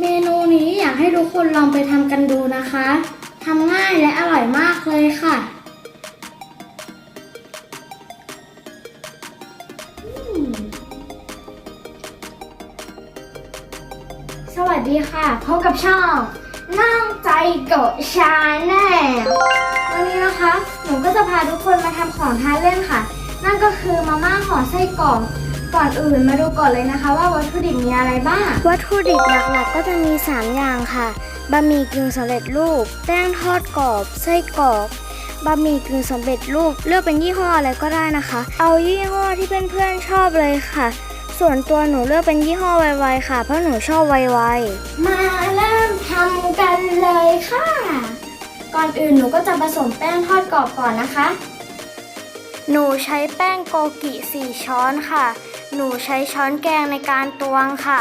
เมนูนี้อยากให้ทุกคนลองไปทำกันดูนะคะทำง่ายและอร่อยมากเลยค่ะ สวัสดีค่ะ พบกับช่องนั่งใจโกะชาแนลวันนี้นะคะ หนูก็จะพาทุกคนมาทำของทานเล่นค่ะ นั่นก็คือมาม่าห่อไส้กรอก ก่อนอื่นมาดูก่อนเลยนะคะว่าวัตถุดิบมีอะไรบ้าง วัตถุดิบหลักๆก็จะมี 3 อย่างค่ะบะหมี่กึ่งสำเร็จรูป แป้งทอดกรอบไส้กรอกบะหมี่กึ่งสำเร็จรูปเลือกเป็นยี่ห้ออะไรก็ได้นะคะ เอายี่ห้อที่เพื่อนๆชอบเลยค่ะ ส่วนตัวหนูเลือกเป็นยี่ห้อไวๆค่ะ เพราะหนูชอบไวมาเริ่มทำกันเลยค่ะ ก่อนอื่นหนูก็จะผสมแป้งทอดกรอบก่อนนะคะๆหนูใช้แป้งโกกิ 4 ช้อนค่ะ หนูใช้ช้อนแกงในการตวงค่ะ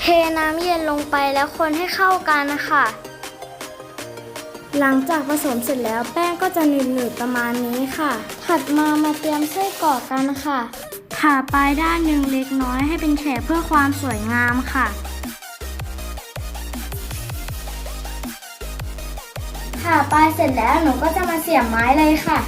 เทน้ำเย็นลงไปแล้วคนให้เข้ากันค่ะ หลังจากผสมเสร็จแล้วแป้งก็จะหนืดๆประมาณนี้ค่ะ ถัดมามาเตรียมไส้กรอกกันค่ะผ่าปลายด้านหนึ่งเล็กน้อยให้เป็นแฉกเพื่อความสวยงามค่ะค่ะปลายเสร็จแล้วหนูก็จะมาเสียบไม้เลยค่ะ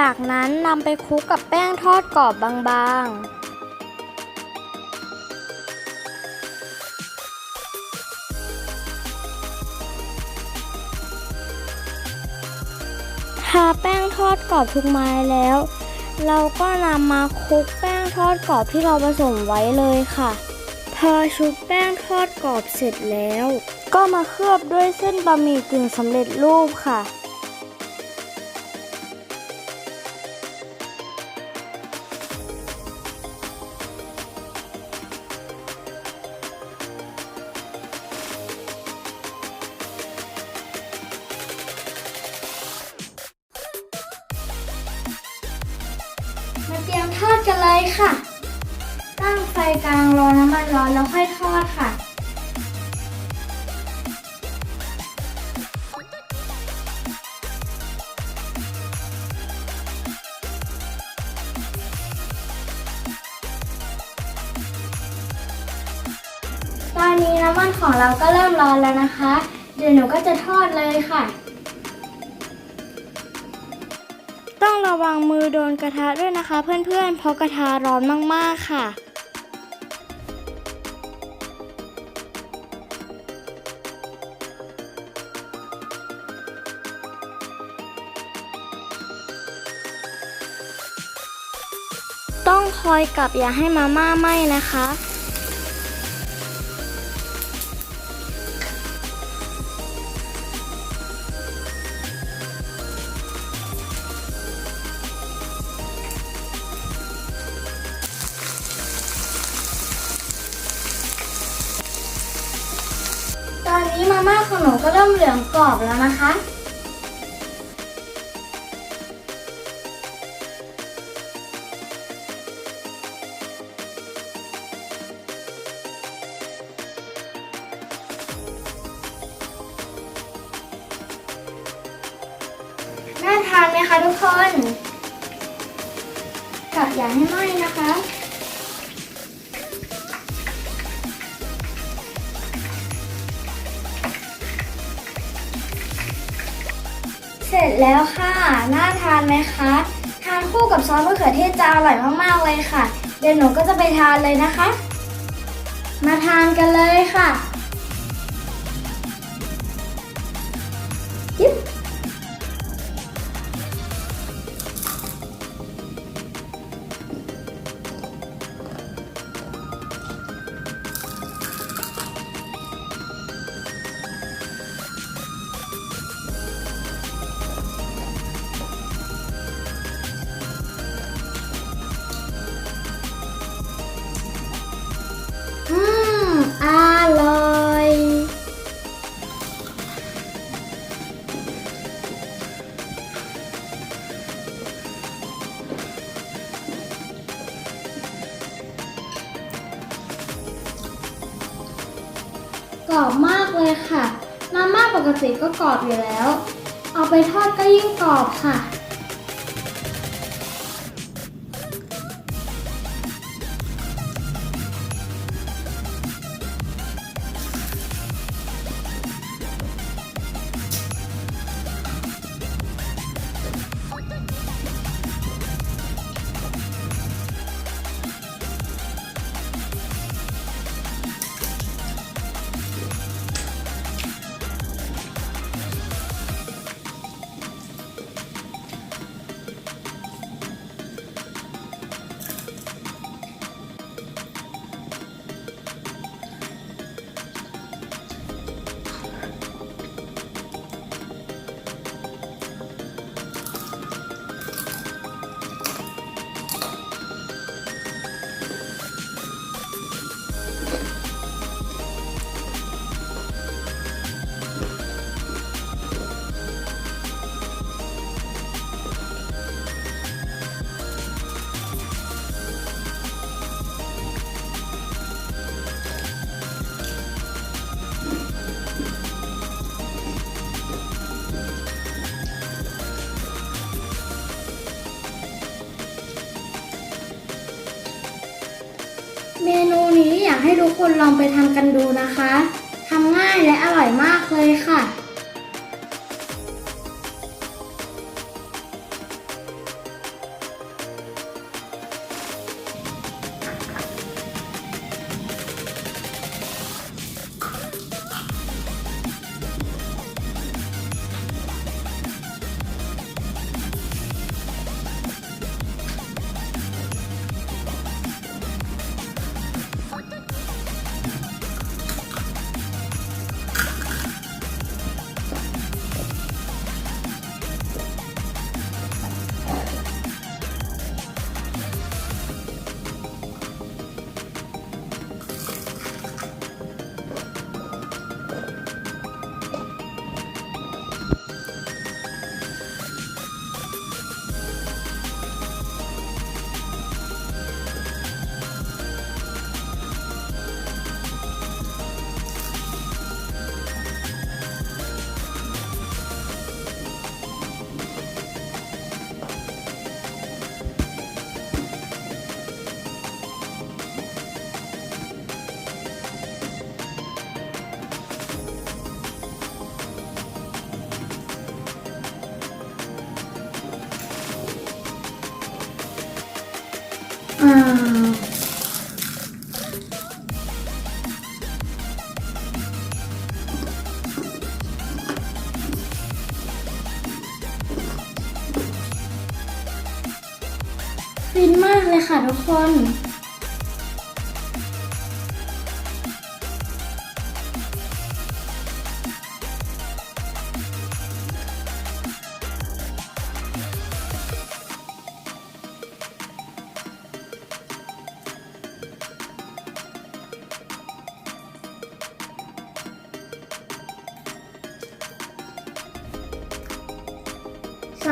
จากนั้นนำไปคลุกกับแป้งทอดกรอบบางๆทาแป้งทอดกรอบทุกไม้แล้ว เราก็นำมาคลุกแป้งทอดกรอบที่เราผสมไว้เลยค่ะ พอชุบแป้งทอดกรอบเสร็จแล้ว ก็มาเคลือบด้วยเส้นบะหมี่กึ่งสำเร็จรูปค่ะ ค่ะ ตั้งไฟกลางรอน้ำมันร้อนแล้วค่อยทอดค่ะ ตอนนี้น้ำมันของเราก็เริ่มร้อนแล้วนะคะ เดี๋ยวหนูก็จะทอดเลยค่ะ ต้องระวังมือโดนกระทะด้วยนะคะ เพื่อนๆ เพราะกระทะร้อนมากๆค่ะ ต้องคอยกลับอย่าให้มาม่าไหม้นะคะ หนูก็เริ่มเหลืองกรอบแล้วนะคะ น่าทานไหมคะทุกคนกะอย่าให้ไหม้นะคะ แล้วค่ะ น่าทานไหมคะ ทานคู่กับซอสมะเขือเทศจะอร่อยมากๆเลยค่ะ เดี๋ยวหนูก็จะไปทานเลยนะคะ มาทานกันเลยค่ะยิบ ปกติก็กรอบอยู่แล้ว เอาไปทอดก็ยิ่งกรอบค่ะ เมนูนี้อยากให้ทุกคนลองไปทำกันดูนะคะทำง่ายและอร่อยมากเลยค่ะ ฟินมากเลยค่ะทุกคน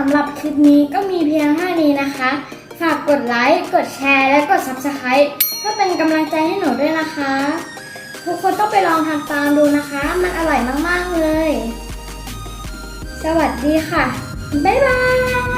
ำหรับคลิปนี้ก็มีเพียงเท่านี้นะคะ ฝากกดไลค์ กดแชร์ และกด Subscribe เพื่อเป็นกำลังใจให้หนูด้วยนะคะ ทุกคนต้องไปลองทำตามดูนะคะ มันอร่อยมาก ๆ เลย สวัสดีค่ะ บ๊ายบาย